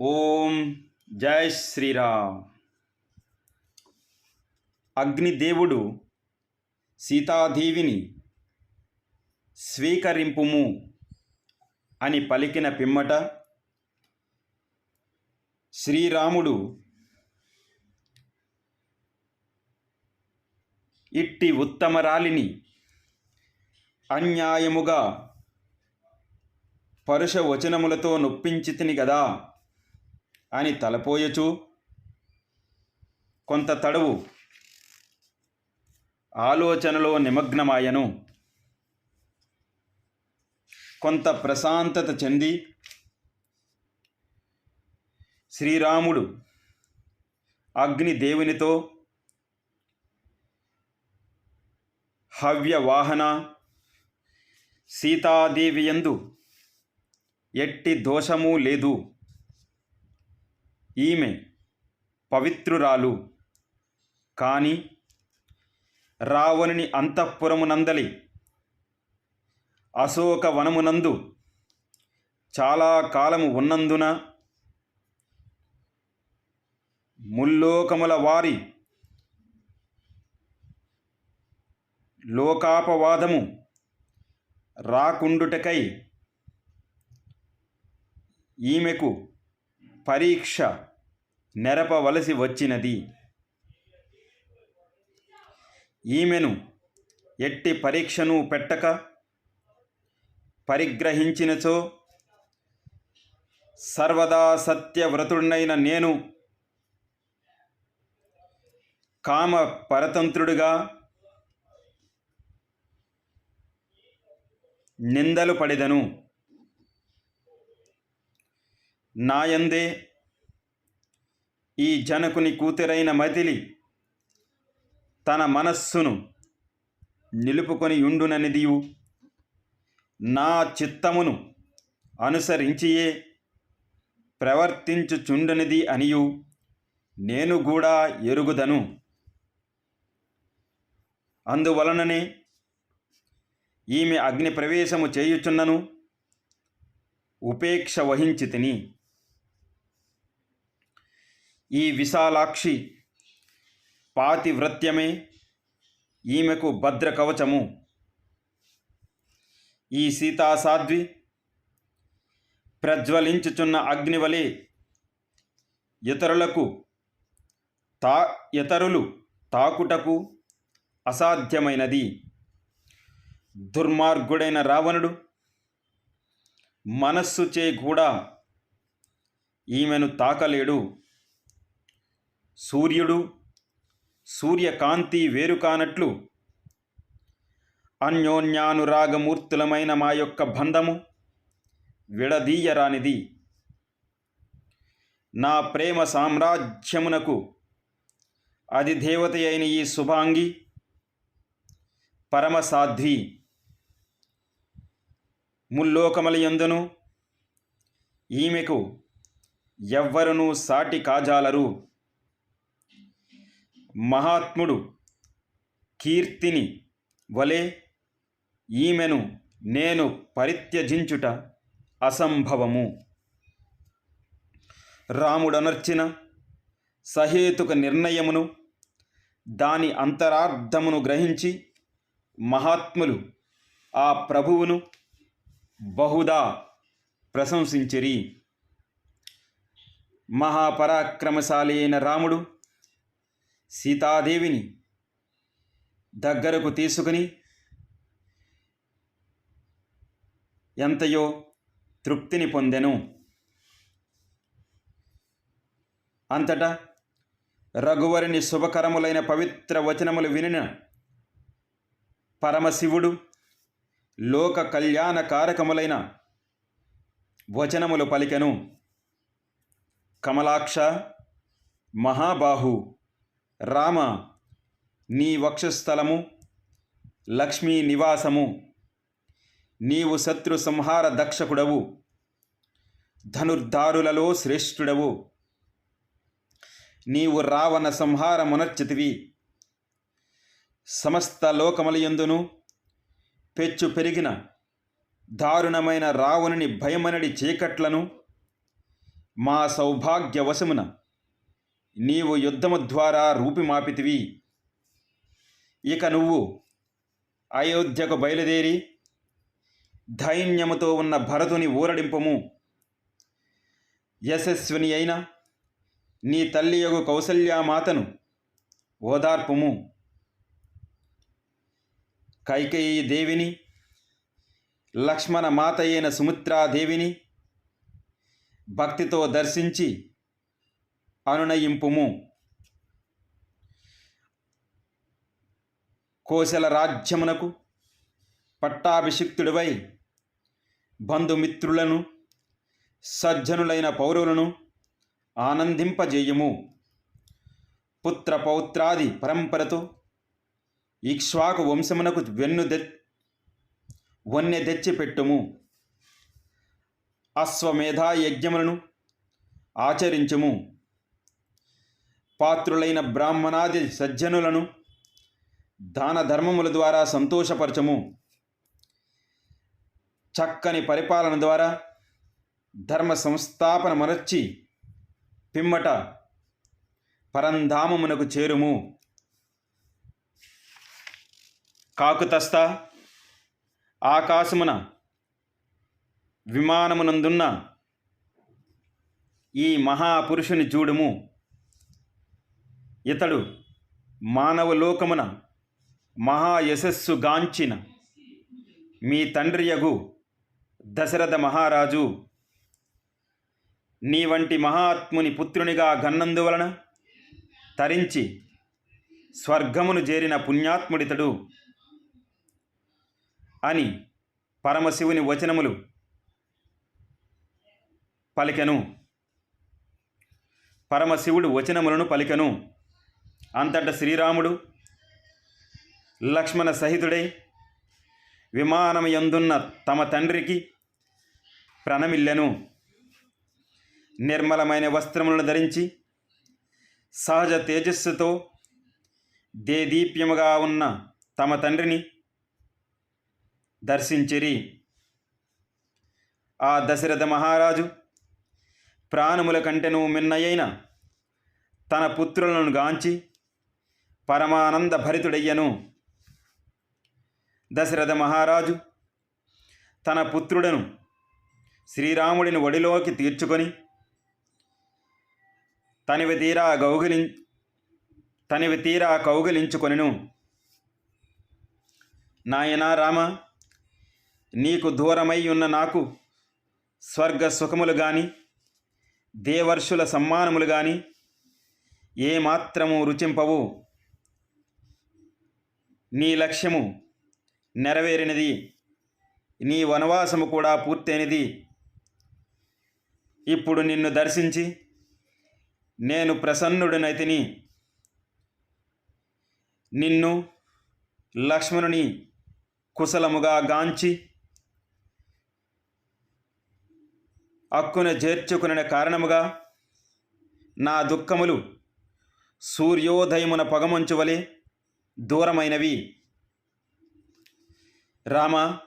ఓం జై శ్రీరామ్. అగ్నిదేవుడు సీతాదేవిని స్వీకరింపుము అని పలికిన పిమ్మట శ్రీరాముడు ఇట్టి ఉత్తమరాలిని అన్యాయముగా పరుష వచనములతో నొప్పించితిని గదా. అని తలపోయచు కొంత తడవు. ఆలోచనలో నిమగ్నమాయను. కొంత ప్రశాంతత చెంది. శ్రీరాముడు అగ్నిదేవునితో హవ్యవాహన సీతాదేవియందు ఎట్టి దోషము లేదు. ఈమె పవిత్రురాలు. కానీ రావణుని అంతఃపురమునందలి అశోక వనమునందు చాలా కాలము ఉన్నందున ముల్లోకముల వారి లోకాపవాదము రాకుండుటకై ఈమెకు పరీక్ష నెరపవలసి వచ్చినది. ఈమెను ఎట్టి పరీక్షను పెట్టక పరిగ్రహించినచో సర్వదా సత్యవ్రతుడినైన నేను కామ పరతంత్రుడిగా నిందలు పడిదను. నాయందే ఈ జనకుని కూతురైన మతిలి తన మనస్సును నిలుపుకొని ఉండుననిదియు. నా చిత్తమును అనుసరించియే ప్రవర్తించుచుండనిది అనియు. నేను కూడా ఎరుగుదను. అందువలననే ఈమె అగ్ని ప్రవేశము చేయుచున్నను. ఉపేక్ష వహించి తిని ఈ విశాలాక్షి పాతివ్రత్యమే ఈమెకు భద్ర కవచము ఈ సీతాసాధ్వి ప్రజ్వలించుచున్న అగ్నివలే ఇతరులకు తా ఇతరులు తాకుటకు అసాధ్యమైనది. దుర్మార్గుడైన రావణుడు మనస్సుచే కూడా ఈమెను తాకలేడు. సూర్యుడు సూర్యకాంతి వేరు కానట్లు అన్యోన్యానురాగమూర్తులమైన మా యొక్క బంధము విడదీయరానిది. నా ప్రేమ సామ్రాజ్యమునకు అధిదేవత అయిన ఈ శుభాంగి పరమసాధ్వి. ముల్లోకమలయందును ఈమెకు ఎవ్వరునూ సాటి కాజాలరు. మహాత్ముడు కీర్తిని వలె ఈమెను నేను పరిత్యజించుట అసంభవము. రాముడనర్చిన సహేతుక నిర్ణయమును దాని అంతరార్థమును గ్రహించి మహాత్ములు ఆ ప్రభువును బహుదా ప్రశంసించిరి. మహాపరాక్రమశాలి అయిన రాముడు సీతాదేవిని దగ్గరకు తీసుకుని ఎంతయో తృప్తిని పొందెను. అంతటా రఘువరిని శుభకరములైన పవిత్ర వచనములు వినిన పరమశివుడు లోక కళ్యాణ కారకములైన వచనములు పలికెను. కమలాక్ష మహాబాహు రామ నీ వక్షస్థలము లక్ష్మీ నివాసము నీవు శత్రు సంహార దక్షకుడవు ధనుర్ధారులలో శ్రేష్ఠుడవు. నీవు రావణ సంహారమునర్చితివి. సమస్త లోకములయందును పెచ్చు పెరిగిన దారుణమైన రావణుని భయమనడి చీకట్లను మా సౌభాగ్యవశమున నీవు యుద్ధము ద్వారా రూపిమాపితివి ఇక నువ్వు అయోధ్యకు బయలుదేరి ధైన్యముతో ఉన్న భరతుని ఊరడింపము. యశస్విని అయిన నీ తల్లి యొక్క కౌసల్యామాతను ఓదార్పుము. కైకేయి దేవిని లక్ష్మణ మాత అయిన సుమిత్రాదేవిని భక్తితో దర్శించి అనునయింపుము. కోశల రాజ్యమునకు పట్టాభిషిక్తుడివై బంధుమిత్రులను సజ్జనులైన పౌరులను ఆనందింపజేయుము. పుత్ర పౌత్రాది పరంపరతో ఇక్ష్వాకు వంశమునకు వెన్ను దె వన్నె తెచ్చిపెట్టుము అశ్వమేధా యజ్ఞములను ఆచరించుము. పాత్రులైన బ్రాహ్మణాది సజ్జనులను దాన ధర్మముల ద్వారా సంతోషపరచము. చక్కని పరిపాలన ద్వారా ధర్మ సంస్థాపన మరచి పిమ్మట పరంధామమునకు చేరుము. కాకుతస్త ఆకాశమున విమానమునందున్న ఈ మహాపురుషుని చూడుము. ఇతడు మానవలోకమున మహాయశస్సు గాంచిన మీ తండ్రియగు దశరథ మహారాజు. నీ వంటి మహాత్ముని పుత్రునిగా గన్నందువలన తరించి స్వర్గమును చేరిన పుణ్యాత్ముడితడు అని పరమశివుని వచనములు పలికెను. పరమశివుడు వచనములను పలికెను. అంతట శ్రీరాముడు లక్ష్మణ సహితుడై విమానమయందున్న తమ తండ్రికి ప్రణమిల్లెను. నిర్మలమైన వస్త్రములను ధరించి సహజ తేజస్సుతో దేదీప్యముగా ఉన్న తమ తండ్రిని దర్శించిరి. ఆ దశరథ మహారాజు ప్రాణముల కంటెను మిన్నయైన తన పుత్రులను గాంచి పరమానంద భరితుడయ్యను దశరథ మహారాజు తన పుత్రుడను శ్రీరాముడిని ఒడిలోకి తీర్చుకొని తనివి తీరా గౌగిలి తనివి తీరా కౌగిలించుకొనిను. నాయనా రామ నీకు దూరమై ఉన్న నాకు స్వర్గ సుఖములు గాని దేవర్షుల సమ్మానములు గాని ఏమాత్రము రుచింపవు. నీ లక్ష్యము నెరవేరినది. నీ వనవాసము కూడా పూర్తయినది. ఇప్పుడు నిన్ను దర్శించి నేను ప్రసన్నుడినైతిని. నిన్ను లక్ష్మణుని కుశలముగా గాంచి అక్కున చేర్చుకునే కారణముగా నా దుఃఖములు సూర్యోదయమున పొగమంచువలే. దూరమైనవి. రామ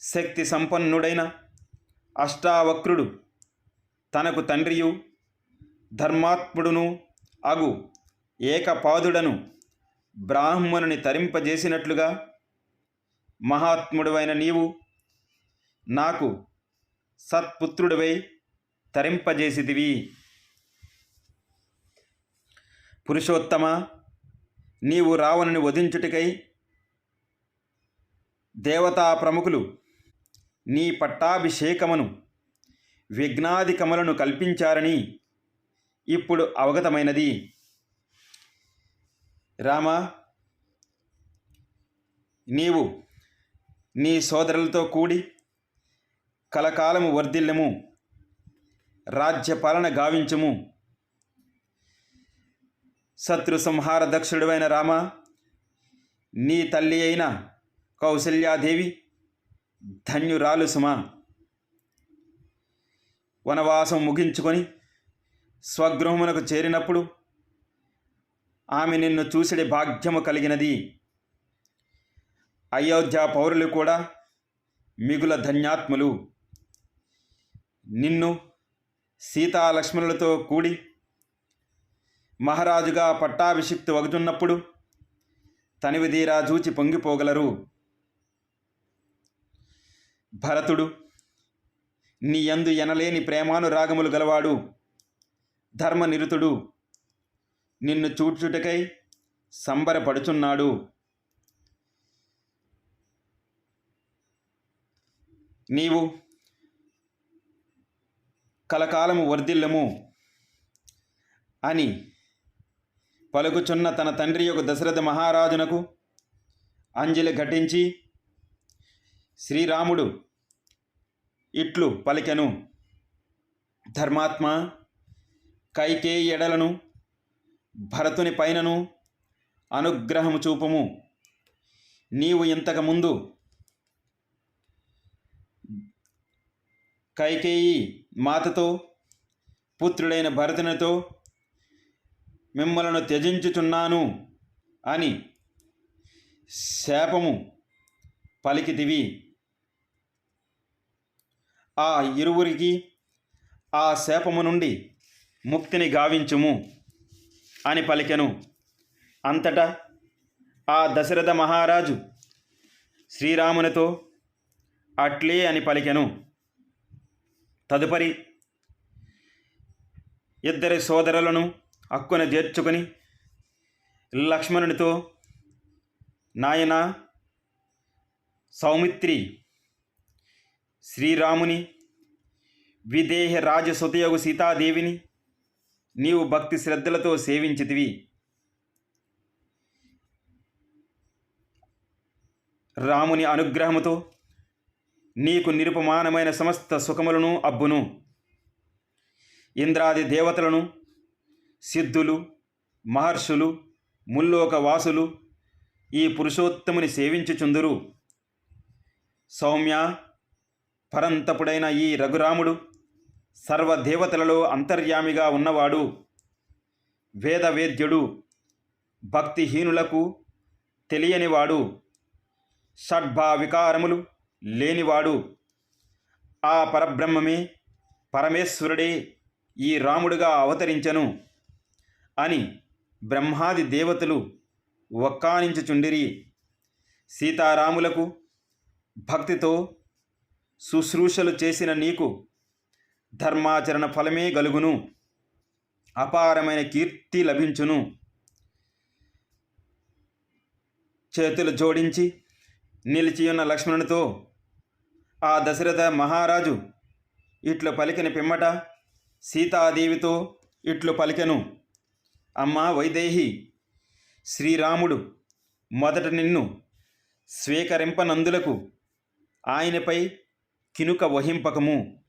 శక్తి సంపన్నుడైన అష్టావక్రుడు తనకు తండ్రియు ధర్మాత్ముడును అగు ఏకపాదుడను బ్రాహ్మణుని తరింపజేసినట్లుగా మహాత్ముడువైన నీవు నాకు సత్పుత్రుడివై తరింపజేసిదివి పురుషోత్తమ నీవు రావణుని వధించుటికై దేవతా ప్రముఖులు నీ పట్టాభిషేకమును విఘ్నాధికములను కల్పించారని ఇప్పుడు అవగతమైనది. రామ నీవు నీ సోదరులతో కూడి కలకాలము వర్ధిల్లము రాజ్యపాలన గావించము. శత్రు సంహార దక్షుడువైన రామ నీ తల్లి అయిన కౌశల్యాదేవి ధన్యురాలు సుమా. వనవాసం ముగించుకొని స్వగృహమునకు చేరినప్పుడు ఆమె నిన్ను చూసిడే భాగ్యము కలిగినది. అయోధ్య పౌరులు కూడా మిగుల ధన్యాత్ములు. నిన్ను సీతాలక్ష్మణులతో కూడి మహారాజుగా పట్టాభిషిక్తు వగుతున్నప్పుడు తనివిదీరా చూచి పొంగిపోగలరు. భరతుడు నీ యందు ఎనలేని ప్రేమానురాగములు గలవాడు ధర్మనిరుతుడు. నిన్ను చూచుటకై సంబరపడుచున్నాడు. నీవు కలకాలము వర్ధిల్లము అని పలుకుచున్న తన తండ్రి యొక్క దశరథ మహారాజునకు అంజలి ఘటించి శ్రీరాముడు ఇట్లు పలికెను. ధర్మాత్మ కైకేయి ఎడలను భరతుని పైనను అనుగ్రహము చూపము. నీవు ఇంతకుముందు కైకేయి మాతతో పుత్రుడైన భరతునితో మిమ్మలను త్యజించుచున్నాను అని శాపము పలికితివి. ఆ ఇరువురికి ఆ శాపము నుండి ముక్తిని గావించుము అని పలికెను. అంతటా ఆ దశరథ మహారాజు శ్రీరామునితో అట్లే అని పలికెను. తదుపరి ఇద్దరి సోదరులను అక్కున చేర్చుకొని లక్ష్మణునితో నాయన సౌమిత్రి శ్రీరాముని విదేహ రాజసుతయోగు సీతాదేవిని నీవు భక్తి శ్రద్ధలతో సేవించితివి. రాముని అనుగ్రహముతో నీకు నిరుపమానమైన సమస్త సుఖములను అబ్బును. ఇంద్రాది దేవతలను సిద్ధులు మహర్షులు ముల్లోకవాసులు ఈ పురుషోత్తముని సేవించుచుందురు. సౌమ్య పరంతపుడైన ఈ రఘురాముడు సర్వదేవతలలో అంతర్యామిగా ఉన్నవాడు. వేదవేద్యుడు భక్తిహీనులకు తెలియనివాడు. షడ్భా వికారములు లేనివాడు. ఆ పరబ్రహ్మమే పరమేశ్వరుడే ఈ రాముడుగా అవతరించను. అని బ్రహ్మాది దేవతలు ఒక్కానించుచుండిరి సీతారాములకు భక్తితో శుశ్రూషలు చేసిన నీకు ధర్మాచరణ ఫలమే గలుగును. అపారమైన కీర్తి లభించును. చేతులు జోడించి నిలిచియున్న లక్ష్మణునితో ఆ దశరథ మహారాజు ఇట్లు పలికిన పిమ్మట సీతాదేవితో ఇట్లు పలికెను. అమ్మా వైదేహి శ్రీరాముడు మొదట నిన్ను స్వీకరింపనందులకు ఆయనపై కినుక వహింపకము.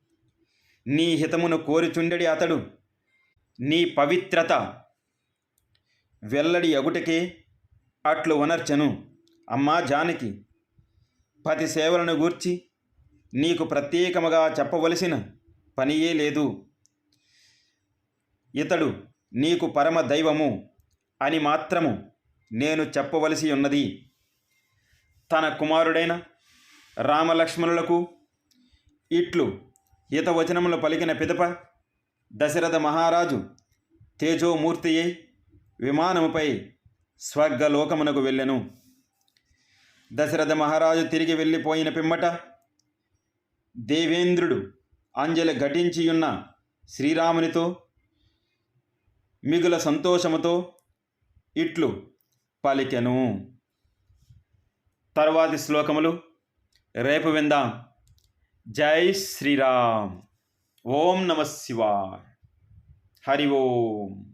నీ హితమును కోరుచుండెడి అతడు. నీ పవిత్రత వెల్లడి అగుటకే అట్లు వనర్చను. అమ్మా జానకి పతి సేవలను గూర్చి నీకు ప్రత్యేకముగా చెప్పవలసిన పనియే లేదు. ఇతడు నీకు పరమ దైవము అని మాత్రము నేను చెప్పవలసి ఉన్నది. తన కుమారుడైన రామలక్ష్మణులకు ఇట్లు హితవచనములు పలికిన పిదప దశరథ మహారాజు తేజోమూర్తి అయి విమానముపై స్వర్గలోకమునకు వెళ్ళెను. దశరథ మహారాజు తిరిగి వెళ్ళిపోయిన పిమ్మట దేవేంద్రుడు అంజలి ఘటించియున్న శ్రీరామునితో మిగుల సంతోషముతో ఇట్లు పలికెను. తర్వాతి శ్లోకములు రేపు విందాం. జై శ్రీరామ్. ఓం నమ శివాయ. హరి ఓం.